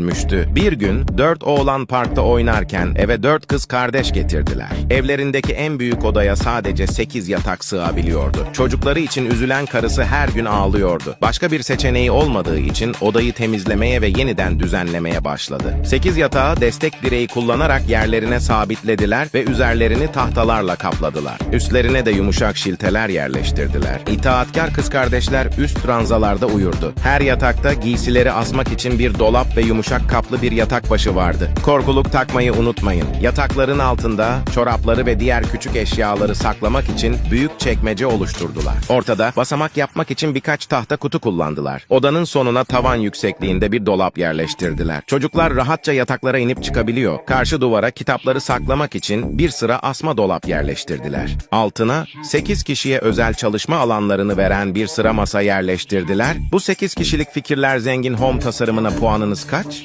Müştü. Bir gün dört oğlan parkta oynarken eve dört kız kardeş getirdiler. Evlerindeki en büyük odaya sadece sekiz yatak sığabiliyordu. Çocukları için üzülen karısı her gün ağlıyordu. Başka bir seçeneği olmadığı için odayı temizlemeye ve yeniden düzenlemeye başladı. Sekiz yatağı destek direği kullanarak yerlerine sabitlediler ve üzerlerini tahtalarla kapladılar. Üstlerine de yumuşak şilteler yerleştirdiler. İtaatkar kız kardeşler üst ranzalarda uyurdu. Her yatakta giysileri asmak için bir dolap ve yumuşak kaplı bir yatak başı vardı. Korkuluk takmayı unutmayın. Yatakların altında çorapları ve diğer küçük eşyaları saklamak için büyük çekmece oluşturdular. Ortada basamak yapmak için birkaç tahta kutu kullandılar. Odanın sonuna tavan yüksekliğinde bir dolap yerleştirdiler. Çocuklar rahatça yataklara inip çıkabiliyor. Karşı duvara kitapları saklamak için bir sıra asma dolap yerleştirdiler. Altına 8 kişiye özel çalışma alanlarını veren bir sıra masa yerleştirdiler. Bu 8 kişilik fikirler zengin home tasarımına puanınız kaç?